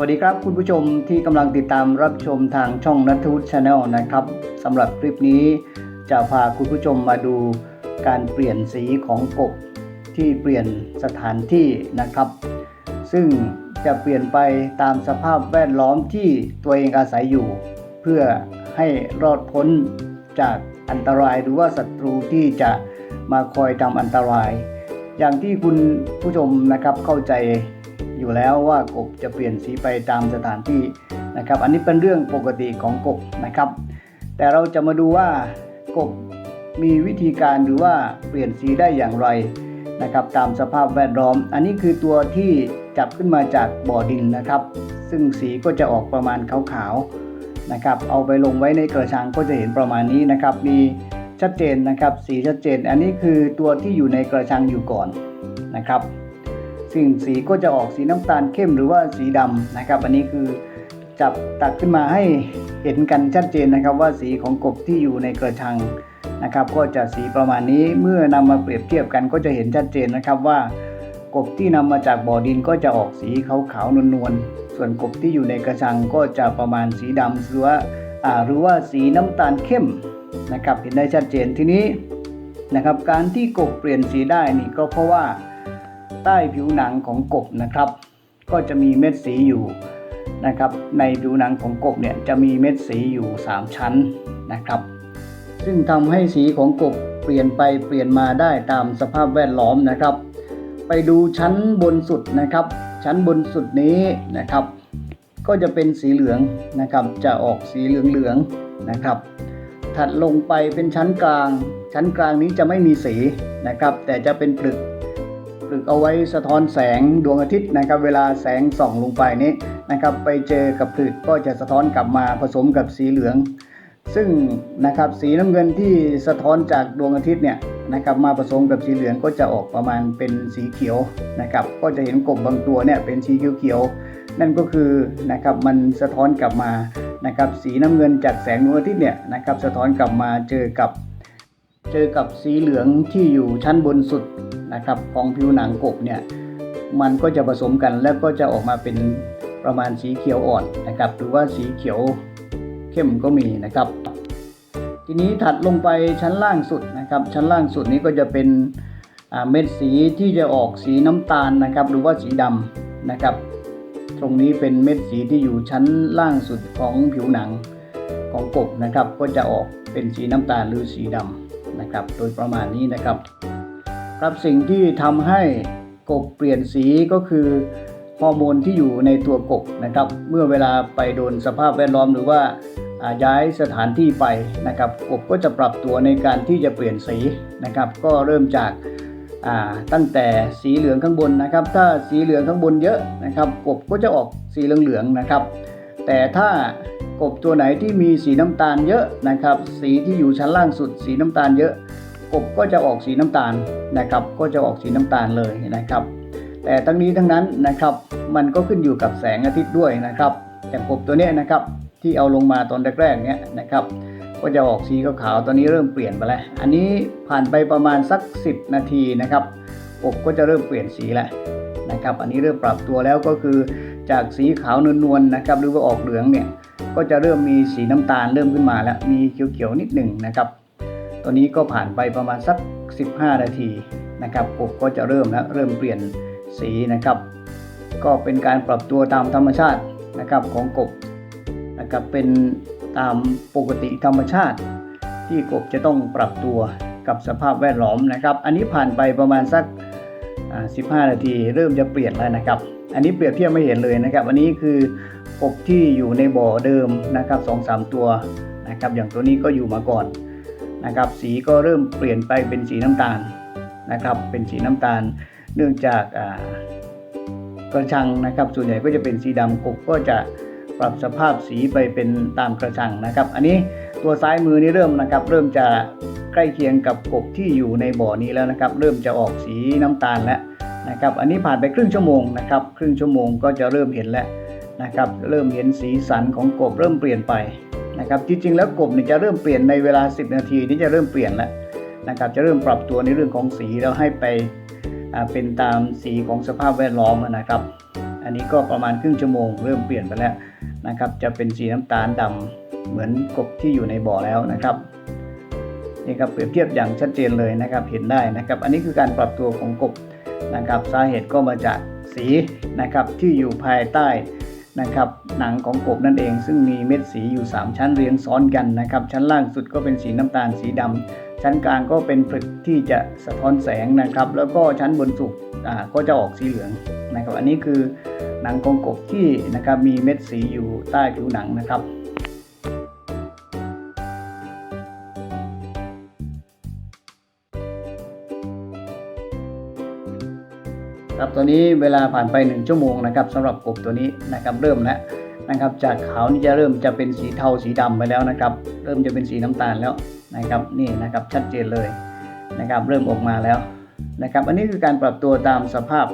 วัสดีครับคุณผู้ชมที่กำลังติดตามรับชมทางช่องนัทวุฒิชาแนลนะครับสำหรับคลิปนี้จะพาคุณผู้ชมมาดูการเปลี่ยนสีของกบที่เปลี่ยนสถานที่นะครับ ซึ่งจะเปลี่ยนไปตามสภาพแวดล้อมที่ตัวเองอาศัยอยู่ เพื่อให้รอดพ้นจากอันตรายหรือว่าศัตรูที่จะมาคอยทำอันตราย อย่างที่คุณผู้ชมนะครับเข้าใจ อยู่แล้วว่ากบจะเปลี่ยนสีไปตามสถานที่นะครับ อันนี้เป็นเรื่องปกติของกบนะครับ แต่เราจะมาดูว่ากบมีวิธีการหรือว่าเปลี่ยนสีได้อย่างไรนะครับ ตามสภาพแวดล้อม อันนี้คือตัวที่จับขึ้นมาจากบ่อดินนะครับ ซึ่งสีก็จะออกประมาณขาวๆนะครับ เอาไปลงไว้ในกระชังก็จะเห็นประมาณนี้นะครับ มีชัดเจนนะครับ สีชัดเจน อันนี้คือตัวที่อยู่ในกระชังอยู่ก่อนนะครับ ซึ่งสีก็จะออกสีน้ำตาลเข้มหรือว่าสีดำนะครับ อันนี้คือจับตักขึ้นมาให้เห็นกันชัดเจนนะครับ ว่าสีของกบที่อยู่ในกระชังนะครับ ก็จะสีประมาณนี้เมื่อนำมาเปรียบเทียบกันก็จะเห็นชัดเจนนะครับว่ากบที่นำมาจากบ่อดินก็จะออกสีขาวๆนวลๆส่วนกบที่อยู่ในกระชังก็จะประมาณสีดำหรือว่าหรือว่าสีน้ำตาลเข้มนะครับเห็นได้ชัดเจนทีนี้นะครับ การที่กบเปลี่ยนสีได้นี่ก็เพราะว่า ใต้ผิวหนังของกบนะครับ ก็จะมีเม็ดสีอยู่นะครับ ในผิวหนังของกบเนี่ยจะมีเม็ดสีอยู่ 3 ชั้นนะครับ ซึ่งทำให้สีของกบเปลี่ยนไปเปลี่ยนมาได้ตามสภาพแวดล้อมนะครับ ไปดูชั้นบนสุดนะครับ ชั้นบนสุดนี้นะครับ ก็จะเป็นสีเหลืองนะครับ จะออกสีเหลืองๆนะครับถัดลงไปเป็นชั้นกลาง ชั้นกลางนี้จะไม่มีสีนะครับ แต่จะเป็นปลึก ปลึกเอาไว้สะท้อนแสงดวงอาทิตย์นะครับ เวลาแสงส่องลงไปนี้นะครับ ไปเจอกับปลึกก็จะสะท้อนกลับมาผสมกับสีเหลือง ซึ่งนะครับสีน้ำเงินที่สะท้อนจากดวงอาทิตย์เนี่ยนะครับมาผสมกับสีเหลืองก็จะออกประมาณเป็นสีเขียวนะครับ ก็จะเห็นกบบางตัวเนี่ยเป็นสีเขียวๆนั่นก็คือนะครับมันสะท้อนกลับมานะครับสีน้ำเงินจากแสงดวงอาทิตย์เนี่ยนะครับสะท้อนกลับมาเจอกับ เจอกับสีเหลืองที่อยู่ชั้นบนสุดนะครับของผิวหนังกบเนี่ยมันก็จะผสมกันแล้วก็จะออกมาเป็นประมาณสีเขียวอ่อนนะครับ หรือว่าสีเขียวเข้มก็มีนะครับ ทีนี้ถัดลงไปชั้นล่างสุดนะครับ ชั้นล่างสุดนี้ก็จะเป็นเม็ดสีที่จะออกสีน้ำตาลนะครับ หรือว่าสีดำนะครับ ตรงนี้เป็นเม็ดสีที่อยู่ชั้นล่างสุดของผิวหนังของกบนะครับ ก็จะออกเป็นสีน้ำตาลหรือสีดำ นะครับ โดยประมาณนี้นะครับครับสิ่งที่ทำให้กบเปลี่ยนสีก็คือฮอร์โมนที่อยู่ในตัวกบนะครับ เมื่อเวลาไปโดนสภาพแวดล้อมหรือว่าย้ายสถานที่ไปนะครับ กบก็จะปรับตัวในการที่จะเปลี่ยนสีนะครับ ก็เริ่มจากตั้งแต่สีเหลืองข้างบนนะครับ ถ้าสีเหลืองข้างบนเยอะนะครับ กบก็จะออกสีเหลืองๆนะครับ แต่ถ้า กบตัวไหนที่มีสีน้ำตาลเยอะนะครับ สีที่อยู่ชั้นล่างสุดสีน้ำตาลเยอะ กบก็จะออกสีน้ำตาลนะครับ ก็จะออกสีน้ำตาลเลยนะครับ แต่ทั้งนี้ทั้งนั้นนะครับ มันก็ขึ้นอยู่กับแสงอาทิตย์ด้วยนะครับอย่างกบตัวนี้นะครับที่เอาลงมาตอนแรกๆเนี้ยนะครับ ก็จะออกสีขาวๆตอนนี้เริ่มเปลี่ยนไปแล้ว อันนี้ผ่านไปประมาณสัก 10 นาทีนะครับกบก็จะเริ่มเปลี่ยนสีแล้วนะครับ อันนี้เริ่มปรับตัวแล้วก็คือจากสีขาวนวลๆนะครับ หรือว่าออกเหลืองเนี่ย ก็จะเริ่มมีสีน้ำตาลเริ่มขึ้นมาแล้วมีเขียวๆนิดหนึ่งนะครับตัวนี้ก็ผ่านไปประมาณสัก 15 นาทีนะครับกบก็จะเริ่มแล้วเริ่มเปลี่ยนสีนะครับ ก็เป็นการปรับตัวตามธรรมชาตินะครับของกบนะครับเป็นตามปกติธรรมชาติ ที่กบจะต้องปรับตัวกับสภาพแวดล้อมนะครับ อันนี้ผ่านไปประมาณสัก 15 นาที เริ่มจะเปลี่ยนแล้วนะครับ อันนี้เปรียบเทียบไม่เห็นเลยนะครับ อันนี้คือ กบที่อยู่ในบ่อเดิมนะครับสองสามตัวนะครับอย่างตัวนี้ก็อยู่มาก่อนนะครับสีก็เริ่มเปลี่ยนไปเป็นสีน้ำตาลนะครับเป็นสีน้ำตาล เนื่องจากกระชังนะครับส่วนใหญ่ก็จะเป็นสีดำกบก็จะปรับสภาพสีไปเป็นตามกระชังนะครับ อันนี้ตัวซ้ายมือนี่เริ่มนะครับ เริ่มจะใกล้เคียงกับกบที่อยู่ในบ่อนี้แล้วนะครับ เริ่มจะออกสีน้ำตาลแล้วนะครับ อันนี้ผ่านไปครึ่งชั่วโมงนะครับ ครึ่งชั่วโมงก็จะเริ่มเห็นแล้ว นะครับ เริ่มเห็นสีสันของกบเริ่มเปลี่ยนไปนะครับ จริงๆ แล้วกบเนี่ยจะเริ่มเปลี่ยนในเวลา 10 นาทีนี้จะเริ่มเปลี่ยนแล้วนะครับ จะเริ่มปรับตัวในเรื่องของสีแล้วให้ไปเป็นตามสีของสภาพแวดล้อมนะครับออันนี้ก็ประมาณครึ่งชั่วโมงเริ่มเปลี่ยนไปแล้วนะครับ จะเป็นสีน้ำตาลดำเหมือนกบที่อยู่ในบ่อแล้วนะครับนี่ครับเปรียบเทียบอย่างชัดเจนเลยนะครับเห็นได้นะครับ อันนี้คือการปรับตัวของกบนะครับ สาเหตุก็มาจากสีนะครับที่อยู่ภายใต้ นะครับหนังของกบนั่นเองซึ่งมีเม็ดสีอยู่ 3 ชั้นเรียงซ้อนกันนะครับ ชั้นล่างสุดก็เป็นสีน้ำตาลสีดำชั้นกลางก็เป็นผลึกที่จะสะท้อนแสงนะครับ แล้วก็ชั้นบนสุดอ่าก็จะออกสีเหลืองนะครับ อันนี้คือหนังของกบที่นะครับมีเม็ดสีอยู่ใต้ผิวหนังนะครับ ครับตัวนี้เวลาผ่านไป 1 ชั่วโมงนะครับสำหรับกบตัวนี้นะครับเริ่มแล้วนะครับ จากขาวนี่จะเริ่มจะเป็นสีเทาสีดำไปแล้วนะครับ เริ่มจะเป็นสีน้ำตาลแล้วนะครับนี่นะครับชัดเจนเลยนะครับ เริ่มออกมาแล้วนะครับ อันนี้คือการปรับตัวตามสภาพ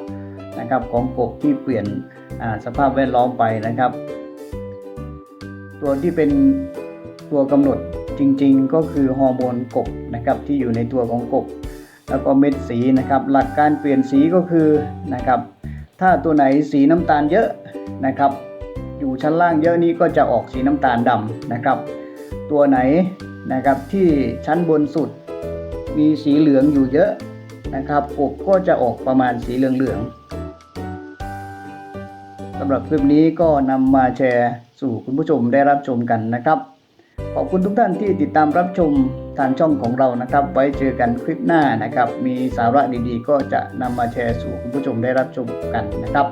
นะครับของกบที่เปลี่ยนสภาพแวดล้อมไปนะครับ ตัวที่เป็นตัวกำหนดจริง ๆ ก็คือฮอร์โมนกบนะครับที่อยู่ในตัวของกบ แล้วก็เม็ดสีนะครับ หลักการเปลี่ยนสีก็คือนะครับ ถ้าตัวไหนสีน้ำตาลเยอะนะครับ อยู่ชั้นล่างเยอะนี้ก็จะออกสีน้ำตาลดำนะครับ ตัวไหนนะครับที่ชั้นบนสุด มีสีเหลืองอยู่เยอะนะครับกบก็จะออกประมาณสีเหลืองๆสำหรับคลิปนี้ก็นำมาแชร์สู่คุณผู้ชมได้รับชมกันนะครับ ขอบคุณทุกท่านที่ติดตามรับชม ทางช่องของเรานะครับ ไว้เจอกันคลิปหน้านะครับ มีสาระดีๆ ก็จะนำมาแชร์สู่คุณผู้ชมได้รับชมกันนะครับ